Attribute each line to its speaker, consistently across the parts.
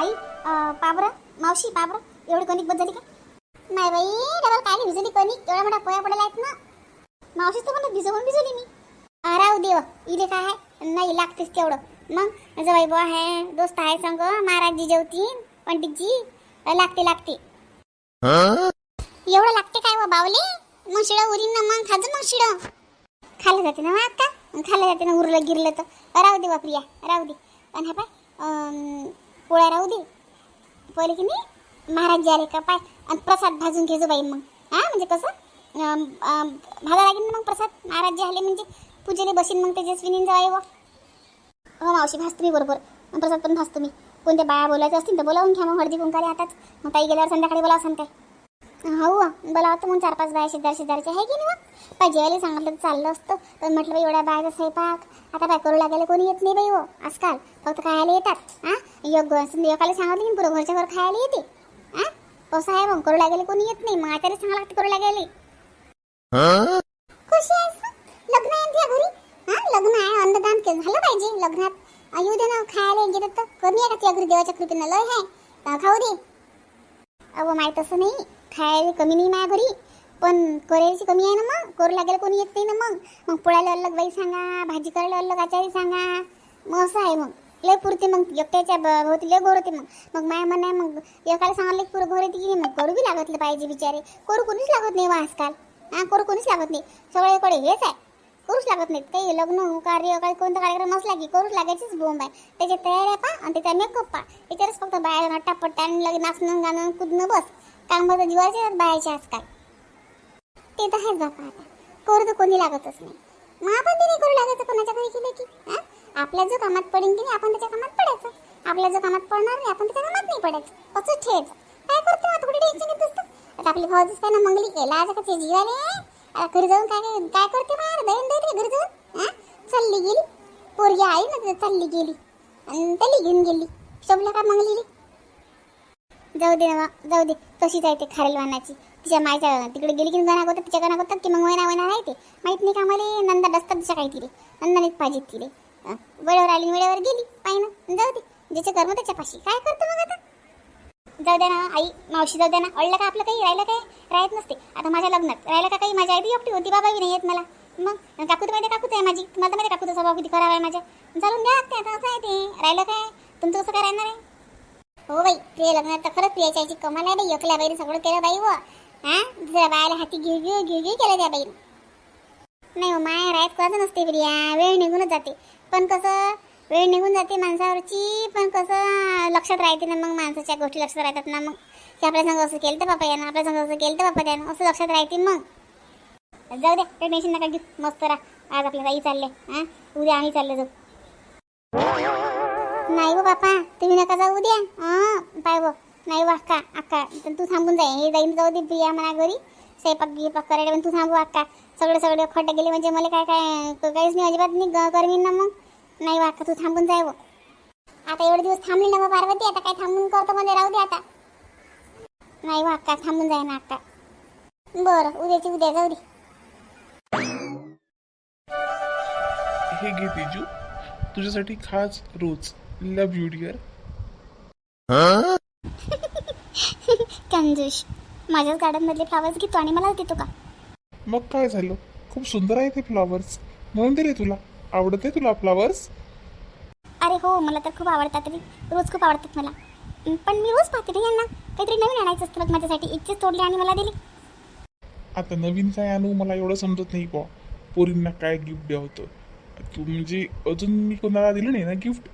Speaker 1: आई अं, मावशी पाबर एवढी कणिक बद झाली का? नाही बाई डबल काय भिजली कणिक एवढा मोठा पोया पडला आहेत ना. मावशीच तर म्हणत भिजवून भिजवली मी. अं, राहू देव इले काय आहे? नाही लागतेच तेवढं. मग जवाई बुवा आहे दोस्त आहे संग महाराजजी जेवतीन पंडितजी लागते लागते. एवढं लागते काय व बावले? मग शिळ उरीन ना मग खाजून मग शिळ खाल्लं जाते ना आता? खाल्लं जाते ना उरलं गिरलं तर. राहू दे बा प्रिया राहू दे. पण हा पाय पोळ्या राहू दे. पहिले की नाही महाराज जे आले का पाय आणि प्रसाद भाजून घेजो बाई मग. हां म्हणजे कसं? भाजा लागेल ना मग प्रसाद? महाराज जे आले म्हणजे पूजेले बसीन मग तेजस्विनी जाय व. हो मावशी भासतो मी बरोबर. मग प्रसाद पण भासतो मी. कोणत्या बाया बोलायचं असतील तर बोलावून घ्या मग हळदी कुंकाले आताच मग ताई गेल्यावर संध्याकाळी बोलावं सांगताय. हो बोलावं तर मग चार पाच बाया शेजार शेजारच्या आहे की नाही मग? पाय जेवायला सांगितलं तर चाललं असतं. पण म्हटलं बाई एवढ्या बायाचा स्वयंपाक. आता काय करू लागायला कोणी येत नाही बाई हो आजकाल. फक्त खायला येतात. हां? योग एकाला सांगितलं की पुरं घरच्या घर खायला येते. हा कसं आहे मग करू लागेल कोणी येत नाही. मग आचार्य सांगा लागते करू लागेल. कशी आहेस लग्न आहे तुझ्या घरी? हा लग्न आहे अन्नदान केलं. झालं पाहिजे लग्नात. आ, येऊ दे ना खायला गेलं तर कमी आहे का तुझ्या घरी देवाच्या कृपेनं? लय आहे. खाऊ दे. अहो माहीत असं नाही. खायला कमी नाही माझ्या घरी. पण करायची कमी आहे ना मग? करू लागेल कोणी येत नाही ना मग? मग पोळ्याला अलग बाई सांगा भाजी करायला अलग आचारी सांगा. मग असं आहे मग. लय पुरते मग एकट्याच्या ब- भोवती लय घोर होते मग. मग माय म्हण मग एकाला सांगायला की पुरं घोर येते की नाही? मग करू बी लागतलं पाहिजे बिचारे. करू कोणीच लागत नाही वा आजकाल. हां करू कोणीच लागत नाही. सगळ्याकडे हेच आहे. करूच लागत नाहीत. काही लग्न कार्य काही कोणता कार्यक्रम असला की करूच लागायचीच बोंब आहे. त्याच्या तयाऱ्या पा आणि त्याचा मेकअप पा त्याच्यावरच फक्त बाहेर नटापट्टा आणि लगे नाचणं गाणं कुदणं बस. कामं तर दिवाळीचे बायाचे आजकाल. ते तर आहेच बापा आता. करू तर कोणी लागतच नाही. मग आपण ते नाही करू लागायचं कोणाच्या घरी केलं की हां? आपल्या जो कामात पडेल की नाही आपण त्याच्या कामात पडायचं. आपल्या जो कामात पडणार नाही आपण त्याच्या कामात नाही पडायचं. असं ठेवायचं. काय करतो आता? कुठे टेन्शन घेत असतो आता आपली भाऊ काय ना मंगली केला आज का जीवाले? आता घरी जाऊन काय काय करते बाहेर? दैन दैन घरी जाऊन? चालली गेली. पोरगी आई ना चालली गेली. आणि त्याली घेऊन गेली. शोभला का मंगलीली? जाऊ दे ना जाऊ दे. तशीच आहे ते खारेल वाहनाची तिच्या मायच्या तिकडे गेली की गाणं होतात तिच्या गाणं होतात की मग वैना वैना आहे ते माहीत नाही का मला नंदा डसतात तिच्या काही तिले नंदानेच पाहिजे तिले. वेळेवर आली आणि वेळेवर गेली पाहिनं जाऊ दे ज्याचे कर्म त्याच्या पाशी. काय करतो मग आता? जाऊ द्या ना आई मावशी जाऊ द्या ना. अडलं का आपलं काही? राहिलं काय? राहत नसते. आता माझ्या लग्नात. राहिलं का काही? माझी आई बी एकटी होती बाबा बी नाही येत मला. मग? काकू तर माहिती काकूच आहे माझी. तुम्हाला तर माहिती काकूचा स्वभाव किती खराब आहे माझ्या. चालून द्या ते आता असं आहे ते. राहिलं काय? तुमचं कसं काय राहणार आहे? हो बाई प्रिय लग्नात तर खरंच प्रियाच्या आईची कमाल आहे बाई. एकल्या बाईने सगळं केलं बाई व. हा? दुसऱ्या बायाला हाती घेऊ घेऊ घेऊ घेऊ केलं त्या बाईने. नाही हो माय राहत कोणाचं नसते प्रिया. वेळ निघूनच जाते. पण कसं वेळ निघून जाते माणसावरची पण कसं लक्षात राहते ना मग माणसाच्या गोष्टी लक्षात राहतात ना मग. की आपल्या संघ असं केलं तर बापा यानं आपल्या संघ असं केलं तर बापा त्यानं असं लक्षात राहते मग. जाऊ दे काही टेन्शन नका घेऊ मस्त राहा. आज आपल्याला आई चालले हा? उद्या आम्ही चालले जाऊ. नाही गो बापा तुम्ही नका जाऊ उद्या. हां पाय गो नाही वा अक्का अक्का तर तू थांबून जाय. हे जाईन जाऊ दे प्रिया म्हणा घरी. स्वयंपाक गिपाक करायला पण तू थांबू अक्का. सगळे सगळे खड्डे गेले म्हणजे मला काय काय काहीच नाही अजिबात नाही ग- करवीन ना मग. नाही वा अक्का तू थांबून जाय वो. आता एवढे दिवस थांबली ना मग पार्वती आता काय थांबून करतो मध्ये राहू दे आता. नाही वा अक्का थांबून जाय ना अक्का बरं उद्याची उद्या जाऊ दे.
Speaker 2: हे घे तेजू तुझ्यासाठी खास रोज. लव यू डिअर
Speaker 1: कंजूश माझ्याच गार्डनमधले फ्लावर्स घेतो आणि मला देतो का?
Speaker 2: मग काय झालं? खूप सुंदर आहे ते फ्लॉवर्स म्हणून दिले तुला. आवडते तुला फ्लॉवर्स
Speaker 1: अरे हो मला तर खूप आवडतात रे. रोज खूप आवडतात मला. अं, पण मी रोज पाहते ना यांना. काहीतरी नवीन आणायचं असतं बघ माझ्यासाठी. इच्छेच तोडली आणि मला दिली.
Speaker 2: आता नवीन काय आणू मला एवढं समजत नाही बा पोरींना काय गिफ्ट द्या होतं? तू म्हणजे अजून मी कोणाला दिलं नाही ना गिफ्ट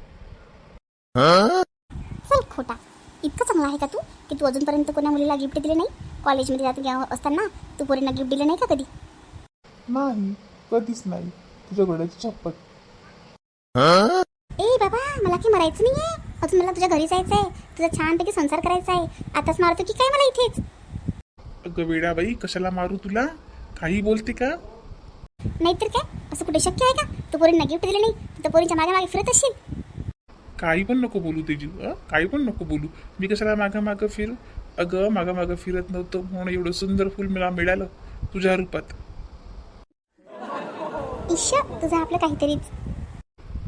Speaker 1: चल खोटा. इतकं चांगला आहे का तू? की तू अजूनपर्यंत कोणा मुलीला गिफ्ट दिले नाही? कॉलेजमध्ये जात गे- असताना तू पोरींना गिफ्ट दिलं नाही का कधी?
Speaker 2: नाही कधीच नाही. तुझ्या गड्याची चप्पल
Speaker 1: ए बाबा मला की मरायचं नाही आहे अजून मला तुझ्या घरी जायचं आहे तुझा छानपैकी संसार करायचा आहे आताच मारतो की काय मला इथेच?
Speaker 2: अगं वेडाबाई कशाला मारू तुला? काही बोलते का?
Speaker 1: नाहीतर काय? असं कुठे शक्य आहे का? तू पोरींना गिफ्ट दिलं नाही तू तर पोरींच्या मागे मागे फिरत असशील
Speaker 2: काही पण नको बोलू तेजू अं? काही पण नको बोलू. मी कशाला मागं मागं फिरू? अगं मागं मागं फिरत नव्हतं. म्हणून एवढं सुंदर फुल मला मिळालं तुझ्या रूपात.
Speaker 1: ईश तुझं आपलं काहीतरीच.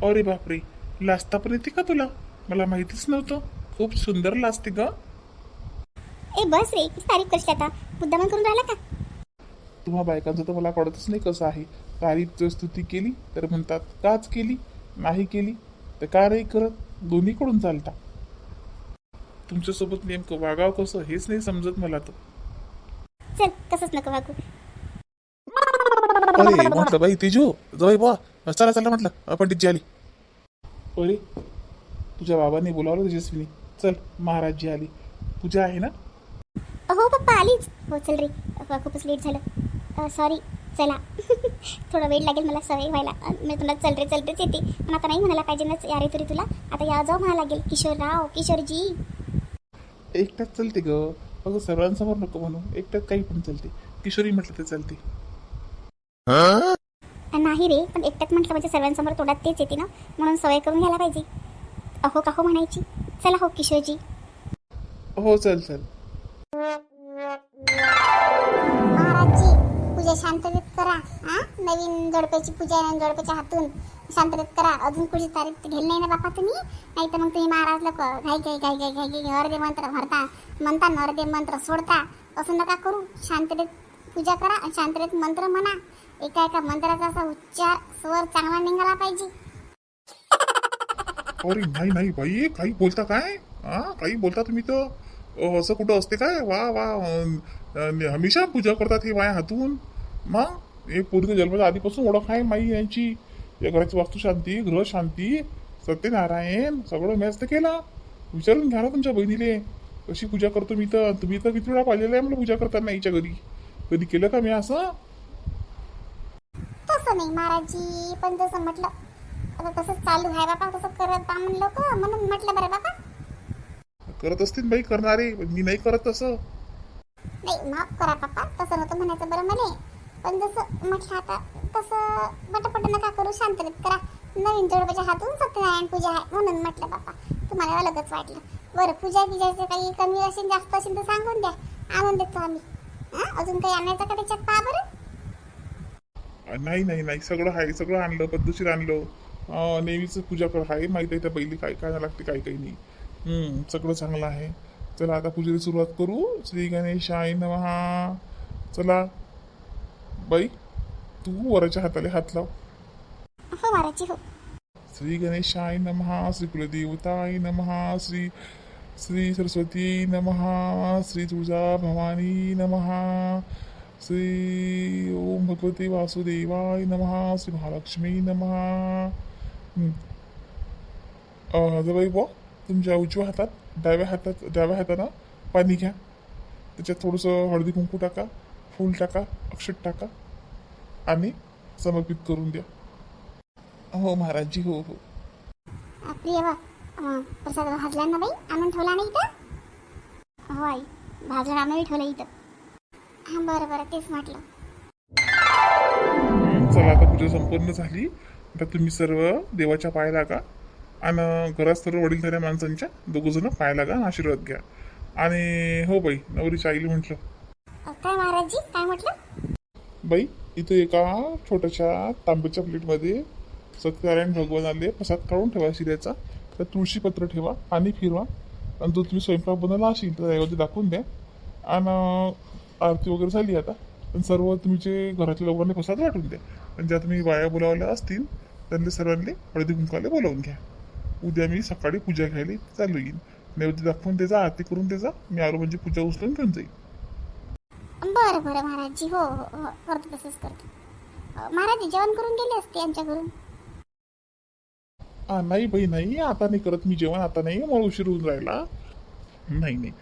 Speaker 2: अरे बापरे लाजता पण येते का तुला? मला माहितीच नव्हतं. खूप सुंदर लाजते ग.
Speaker 1: ए बस रे किती तारीफ करशील आता. मुद्दामन करून राहिला का?
Speaker 2: तुम्हा बायकांचं तर मला कळतच नाही कसं आहे. तारीफ जर स्तुती केली तर म्हणतात काच केली नाही केली तर का नाही करत? दोन्हीकडून चालता. तुमच्यासोबत नेमकं वागावं कसं हेच नाही समजत मला तर.
Speaker 1: चल तसंच नको वागू.
Speaker 2: अरे म्हटलं बाई तेजू जवळ बा चला चला म्हटलं. पंडितजी आली. अरे तुझ्या बाबांनी बोलावलं तेजस्विनी चल महाराजजी आली. पूजा आहे ना?
Speaker 1: हो पप्पा आलीच. हो चल रे. अ, खूपच लेट झालं. सॉरी चला. थोडा वेळ लागेल मला सवय व्हायला. अ, मी तुला चल रे चलतेच येते. पण आता नाही म्हणायला पाहिजे ना यारे तरी तुला. आता या जाऊ म्हणा लागेल. किशोरराव किशोरजी.
Speaker 2: एकट्यात चलते ग. अगं सर्वांसमोर नको म्हणू. एकट्यात काही पण चालते. किशोरी म्हटलं तर चालते.
Speaker 1: नाही रे पण एकट्यात म्हटलं म्हणजे सर्वांसमोर तोंडात तेच येते ना? म्हणून सवय करून घ्यायला पाहिजे. अहो काहो म्हणायची? चला हो किशोरजी.
Speaker 2: हो चल चल.
Speaker 1: महाराजजी पूजा शांततेत करा हा? नवीन जोडप्याची पूजा आहे नवीन जोडप्याच्या हातून. शांततेत करा. अजून पुढची तारीख घेल नाही ना बापा तुम्ही? नाही तर मग तुम्ही महाराज लोक घाई घाई घाई घाई घाई घाई अर्धे मंत्र भरता. म्हणता अर्धे मंत्र सोडता. असं नका करू. शांततेत पूजा करा आणि शांततेत मंत्र म्हणा. एका एका मंत्राचा असा उच्चार स्वर चांगला निघाला पाहिजे.
Speaker 2: अरे नाही नाही बाई काही बोलता काय? हा काही बोलता तुम्ही तर? असं कुठं असते काय? वा वा हमेशा पूजा करतात हे माया हातून. मग? हे पूर्ण जन्माच्या आधीपासून ओळख आहे माई यांची. या घराची वास्तू शांती गृह शांती सत्यनारायण सगळं मॅच तर केला. विचारून घ्या ना तुमच्या बहिणीले. कशी पूजा करतो मी तर? तुम्ही तर किती वेळा पाहिलेलं आहे मला पूजा करताना हिच्या घरी. कधी केलं का मी असं?
Speaker 1: तसं नाही महाराजजी पण जसं म्हटलं आता तसंच चालू आहे बाबा तसं करत बा म्हणलं का? म्हणून म्हटलं बरं बाबा.
Speaker 2: करत असतील बाई करणारे पण मी नाही करत तसं.
Speaker 1: नाही माफ करा पप्पा. तसं नव्हतं म्हणायचं बरं मला. पण जसं म्हटलं आता तसं पटापट नका करू? शांततेत करा. नवीन जोडपाच्या हातून सत्यनारायण पूजा आहे म्हणून म्हटलं बाप्पा तुम्हाला अलगच वाटलं. बरं पूजा गिजायचं काही कमी असेल जास्त असेल तर सांगून द्या. आणून देतो आम्ही. हां? अजून काही आणायचं का त्याच्यात पहा बरं?
Speaker 2: नाही नाही नाही. सगळं आहे सगळं आणलं पद्धतशीर आणलं. नेहमीच पूजा कर आहे माहीत आहे त्या पहिली काय काय लागते काही काही नाही. सगळं चांगलं आहे. चला आता पूजेला सुरुवात करू. श्री गणेशाय नमहा चला. बाई. तू वराच्या हाताले हात लाव.
Speaker 1: हो हो.
Speaker 2: श्री गणेशाय नमहा श्री कुलदेवताय नमहा श्री श्री सरस्वती नमहा श्री तुळजा भवानी नमहा श्री ओम भगवते वासुदेवाय नमहा श्री महालक्ष्मी नमहा. जवाई बा तुमच्या उजव्या हातात डाव्या हातात डाव्या हातानं पाणी घ्या. त्याच्यात थोडंसं हळदी कुंकू टाका फूल टाका अक्षत टाका. आणि समर्पित करून द्या. हो महाराजजी हो हो.
Speaker 1: प्रिय प्रसाद भाजला ना बाई आणून ठेवला नाही इथं? हो आई भाजून आणूनही ठेवलं इथं. हां बरं बरं तेच म्हटलं.
Speaker 2: चला आता पूजा संपन्न झाली. आता तुम्ही सर्व देवाच्या पाय लागा आणि घरात सर्व वडीलधाऱ्या माणसांच्या दोघं जण पाय लागा आणि आशीर्वाद घ्या. आणि हो बाई नवरीच्या आईला म्हटलं.
Speaker 1: काय महाराजजी काय म्हटलं?
Speaker 2: बाई इथं एका छोट्याशा तांब्याच्या प्लेटमध्ये सत्यनारायण भगवान आले. प्रसाद काढून ठेवा शिऱ्याचा. तर तुळशी पत्र ठेवा पाणी फिरवा. आणि जो तुम्ही स्वयंपाक बनवला असेल तर त्याऐवजी दाखवून द्या. आणि आरती वगैरे झाली आता. पण सर्व तुमचे घरातल्या लोकांना प्रसाद वाटून द्या. आणि ज्या तुम्ही बाया बोलावल्या असतील त्यांनी सर्वांनी हळदी कुंकाला बोलावून घ्या. उद्या मी सकाळी पूजा घ्यायला चालू येईन नैवेद्य दाखवून त्याचा आरती करून त्याचा मी आरो म्हणजे पूजा उचलून घेऊन जाईल.
Speaker 1: बरं बरं महाराजजी. हो हो हो करतो तसंच करतो. अं, महाराजजी जेवण करून गेले असते आमच्या घरून?
Speaker 2: नाही बाई नाही. आता नाही करत मी जेवण. आता नाही. मला उशीर होऊन राहिला. नाही नाही.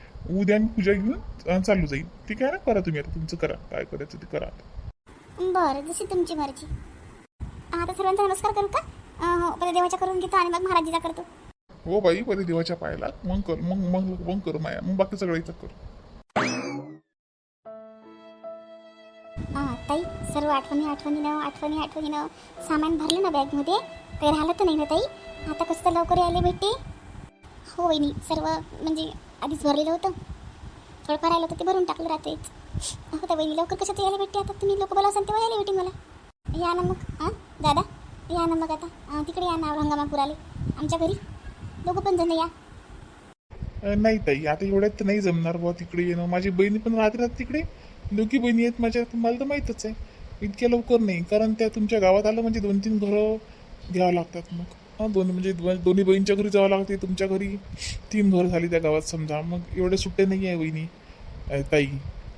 Speaker 2: उद्या मी पूजा घेऊन अं, चालू जाईल. ठीक आहे ना? करा तुम्ही आता. तुमचं करा. काय करायचं ते करा आता.
Speaker 1: बरं जशी तुमची मर्जी. आता सर्वांचा नमस्कार करू का? अं, हो पहिले देवाच्या करून घेतो आणि मग महाराजीचा करतो.
Speaker 2: हो बाई पहिले देवाच्या पायाला. मग कर मग मग मग कर माया. मग बाकी सगळं इथं कर.
Speaker 1: सर्व आठवणी आठवणीनं आठवणी आठवणीनं सामान भरलं ना बॅगमध्ये? काही राहिलं तर नाही ना ताई? आता कसं तर लवकर यायला भेटते? हो वहिनी सर्व म्हणजे आधीच भरलेलं होतं. थोडंफार राहिलं होतं ते भरून टाकलं रात्रीच. हो तर वहिनी लवकर कसं तर यायला भेटते आता? तुम्ही लोक बोलावसान तेव्हा यायला भेटेल मला. या ना मग हां दादा या ना मग आता. तिकडे या ना हंगामापूर आले आमच्या घरी. दोघं पण जण या.
Speaker 2: नाही ताई आता एवढ्यात नाही जमणार बुवा तिकडे येणं. माझी बहिणी पण राहते ना तिकडे. दोघी बहिणी आहेत माझ्या मला तर माहीतच आहे. इतक्या लवकर नाही. कारण त्या तुमच्या गावात आलं म्हणजे दोन तीन घरं घ्यावं लागतात मग. हां दोन म्हणजे दो- दोन्ही बहिणीच्या घरी जावं लागते. तुमच्या घरी तीन घरं झाली त्या गावात समजा. मग एवढे सुट्टे नाही आहे बहिणी. ताई.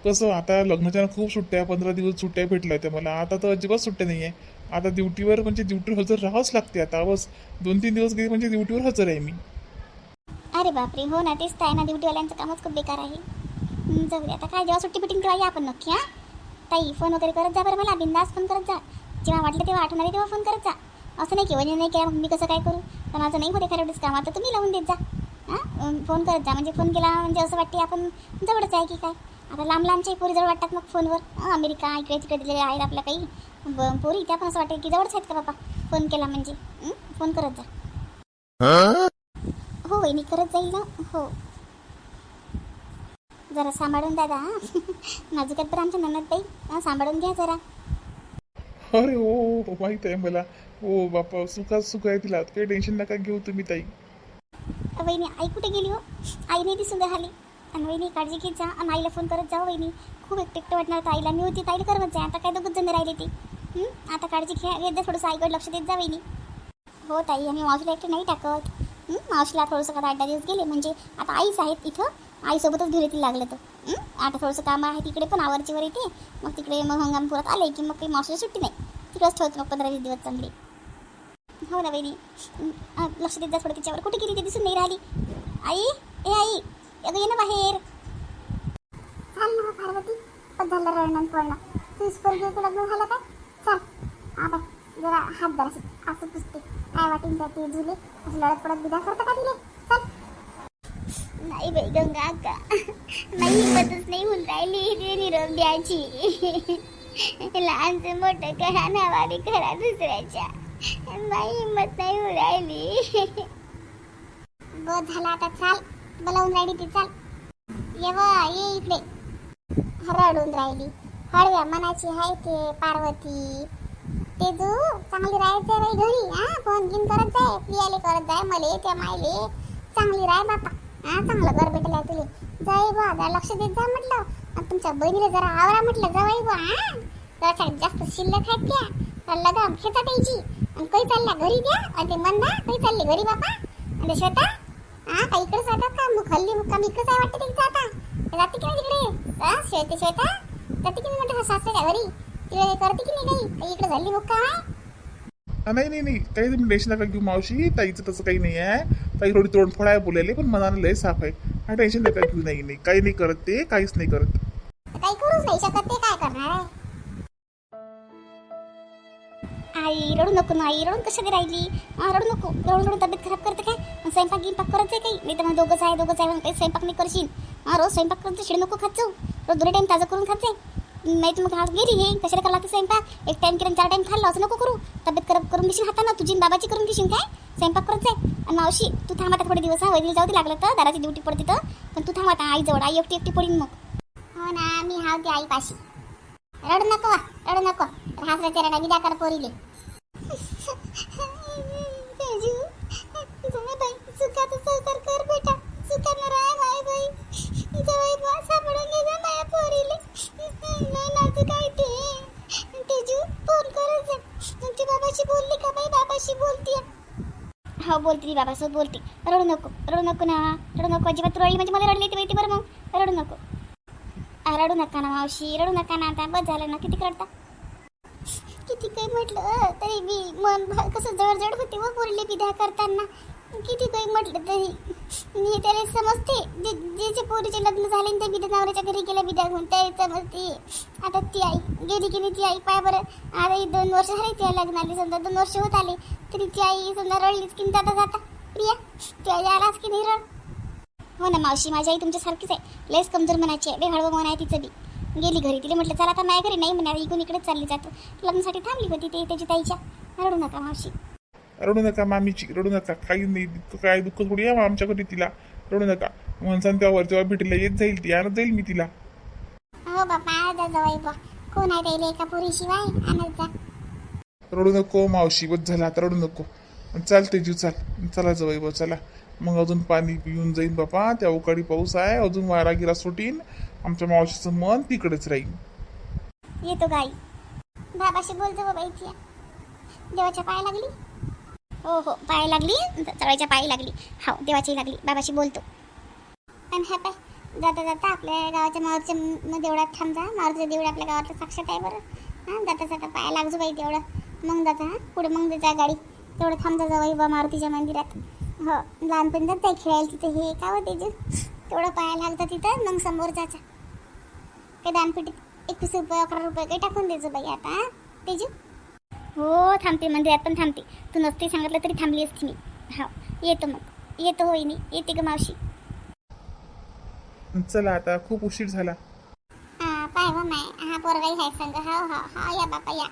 Speaker 2: कसं आता लग्नाच्या खूप सुट्ट्या पंधरा दिवस सुट्ट्या भेटल्या होत्या मला. आता तर अजिबात सुट्ट्या नाही आहे. आता ड्युटीवर म्हणजे ड्युटीवर हजर राहावंच लागते आता. बस दोन तीन दिवस गेले म्हणजे ड्युटीवर हजर आहे मी.
Speaker 1: अरे बापरे. हो ना तेच तर आहे ना. ड्युटीवाल्यांचं कामच खूप बेकार आहे. जाऊ दे आता. काय जेव्हा सुट्टी फिटिंग करायची आपण नक्की हां? ताई फोन वगैरे करत जा बरं मला. बिंदास फोन करत जा. जेव्हा वाटलं तेव्हा आठवण आली तेव्हा फोन करत जा. असं नाही की वजन नाही केला मग मी कसं काय करू? तर माझं नाही होते खरं काम. आता तुम्ही लावून देत जा. हां? फोन करत जा. म्हणजे फोन केला म्हणजे असं वाटते आपण जवळच आहे की काय? आता लांब लांबच्या पोरी जवळ वाटतात मग फोनवर हं, अमेरिका इकडे तिकडे दिलेले आहेत आपल्या काही. पोरी त्या पण असं वाटतं की जवळच आहेत का बाबा? फोन केला म्हणजे? फोन करत जा. हो वहिनी करत जाईल ना. हो. जरा सांभाळून दादा नाजुकात पण आमच्या ननद बाई हं, सांभाळून घ्या जरा.
Speaker 2: अरे हो हो, माहीत आहे मला. हो बापा सुखात सुख आहे तिला. काही टेन्शन नका घेऊ तुम्ही ताई.
Speaker 1: वहिनी आई कुठे गेली हो? आई नाही दिसून राहिली. आणि वहिनी काळजी घेत जा. आणि आईला फोन करत जा हो वहिनी. खूप एकटं एकटं वाटणार होतं आईला. मी होती ताईला करत जा. आता काय दोघंच जण राहिले ते. हं? आता काळजी घ्या घेत जा थोडंसं. आईकडे लक्ष देत जा वहिनी. हो ताई आम्ही मावशीला एकटं नाही टाकत? मावशीला थोडंसं का आठ दहा दिवस गेले. म्हणजे आता आईच आहेत इथं. आईसोबतच घरी ती लागलं तर. आता थोडंसं काम आहे तिकडे पण आवरचीवर येते मग तिकडे मग हंगामपुरात आले की मग काही मावशीला सुट्टी नाही. तिकडंच ठेवतो मग पंधरा वीस दिवस चांगले. हो ना वहिनी लक्ष देत जा थोडं तिच्यावर. कुठे गेली ते? दिसून नाही राहिली. आई ए आई अगं ये ना बाहेर. चाल ना पार्वती. पण झालं रडणं पडणं तू स्पर्धेचं लग्न झालं काय? चल. आता जरा हात जरा असं पुसते. काय वाटेल त्या ते झुले. असं लढत पडत बिदा करतं का तिले? चल नाही बाई गंगा का नाही हिंमतच नाही होऊन राहिली. ते निरोप द्यायची. लहानचं मोठं करा नावाने करा दुसऱ्याच्या. नाही हिंमत नाही होऊन राहिली. बस झाला आता चाल. बोलावून राहिली ती चाल. येवा ये इकडे. हरडून राहिली. हळव्या मनाची हाय ते पार्वती. ते तू चांगली राहायचं रे घरी हा? फोन घेऊन करत जाय. प्रियाले करत जाय मले त्या मायले. चांगली राह बापा. हा चांगलं घर भेटलं तुले जाई बा जरा लक्ष देत जा म्हटलं. आणि तुमच्या बहिणीला जरा आवरा म्हटलं जावाई बा हा. जरा जास्त शिल्लक आहेत त्या. तर लगाम खेचा द्यायची आणि काही चालला घरी द्या. आणि ते मंदा काही चालले घरी बापा. आणि ते श्वेता हा का इकडे जातात का? मग हल्ली मुक्काम इकडेच आहे वाटतं तिकडे आता जाते की नाही तिकडे? हा श्वेते श्वेता? जाते की नाही म्हटलं सासऱ्याच्या घरी. तिकडे करते की नाही काही? इकडे झाली मुक्काम आहे
Speaker 2: नाही नाही नाही. काही तुम्ही टेन्शन नका घेऊ मावशी. ताईचं तसं काही नाही आहे. ताई थोडी तोंडफोड आहे बोलायले पण मनानं लय साफ आहे. हा टेन्शन नका घेऊ नाही नाही. काही नाही करत ते काहीच नाही करत.
Speaker 1: काही करूच नाही शकत ते काय करणार आहे? आई रडू नको ना आई. रडून कशाने राहिली? रडू नको. रडून रडून तब्येत खराब करते काय? मग स्वयंपाक गिंपाक करत जाय काही? नाही तर मग दोघंच आहे दोघंच आहे म्हणून काही स्वयंपाक नाही करशील. रोज स्वयंपाक करून शिड नको खात जाऊ. रोज दोन्ही टाइम ताजं करून खात जाय. नाही तर मग हात गेली हे. कशाला करला तर स्वयंपाक? एक टाइम किरण चार टाइम खाल्लं. असं नको करू. तब्येत कर करून घेशील हाताना. तुझी बाबाची करून घेशील काय? स्वयंपाक करत जाय. आणि मावशी तू थांब आता थोडे दिवस हा. वैदिक जाऊ दे लागलं तर. दाराची ड्युटी पडते तर. पण तू थांब आता आईजवळ. आई एकटी एकटी पडीन मग. हो ना मी हाव ते आईपाशी. रडू नको वा, रडू नको. हासऱ्याच्या रडा विदा कर पोरीले. तेजू जाय बाई. ते? फोन करत बाबाशी बोलली का बाई? बाबाशी हो बोलते ती बाबासोबत बोलते. रडू नको रडू नको ना. रडू नको अजिबात रडली म्हणजे मला रडली येते माहिती बरं मग. रडू नको. रडू नका ना मावशी रडू नका ना आता. बस झालं ना किती रडता? किती काही म्हटलं तरी मी मन कसं कसं जडजड होते हो व बोलले विद्या करताना. किती काही म्हटलं तरी. मी त्याला समजते. जे जे जे पोरीचे लग्न झाले आणि ते नवऱ्याच्या घरी गेल्या बिदा घेऊन त्याला समजते. आता ती आई गेली की नाही ती आई पाय बरं. आता ही दोन वर्ष झाली त्या लग्नाला समजा दोन वर्ष होत आले तरी ती आई समजा रडलीच की जाता जाता? प्रिया ती आई आलाच की नाही रड? हो ना मावशी माझी आई तुमच्यासारखीच आहे. लयच कमजोर मनाची आहे. बेहळवं मन आहे तिचं बी. गेली घरी तिला म्हटलं चला आता माझ्या घरी नाही म्हणा इकडून इकडेच चालली जातो. लग्नासाठी थांबली होती ते त्याची ताईच्या. रडू नका मावशी.
Speaker 2: रडू नका मामीची रडू नका काही नाही दुःख काय दुःख थोडी आहे आमच्या घरी तिला. रडू नका म्हणसान तेव्हा जेव्हा भेटीला येत जाईल ती आणत जाईल मी तिला.
Speaker 1: हो बापा जा जवळ बा कोण आहे त्याला एका पोरीशिवाय आणत जा.
Speaker 2: रडू नको मावशी बस झाला आता रडू नको. चालते जीव चाल. चला जवळ बा चला. मग अजून पाणी पिऊन जाईन बापा. त्या उकाडी पाऊस आहे अजून वारा गिरा सुटीन. आमच्या मावशीचं मन तिकडेच राहील
Speaker 1: येतो गाई. बाबाशी बोलतो बाबा इथे. देवाच्या पाया लागली? हो हो. पाय लागली? चढायच्या पायी लागली. हो देवाची लागली. बाबाशी बोलतो. आणि ह्या पाय. जाता जाता आपल्या गावाच्या मारुतीच्या देवळात थांब जा मारुतीचं देवळ आपल्या गावातलं साक्षात आहे बरं. हां जाता जाता पाया लागजो बाई तेवढं. मग जाता हां. पुढे मग जा गाडी. तेवढं थांब जा बा मारुतीच्या मंदिरात. हो लहानपणी जात आहे खेळायला तिथे. हे का होते तेवढं पाया लागतं तिथं. मग समोर जायचं. काही दानपेटीत एकवीस रुपये अकरा रुपये काही टाकून द्यायचं बाई आता हां? तेजू? हो थांबते मंदिरात पण थांबते. तू नसते सांगितलं तरी थांबली असती मी. हो येतो मग. येतो होईनी येते ग मावशी.
Speaker 2: चला आता खूप उशीर झाला.
Speaker 1: हा पाय हो माय. हा पोरगाई हाय संग. हा हा हा या बापा या.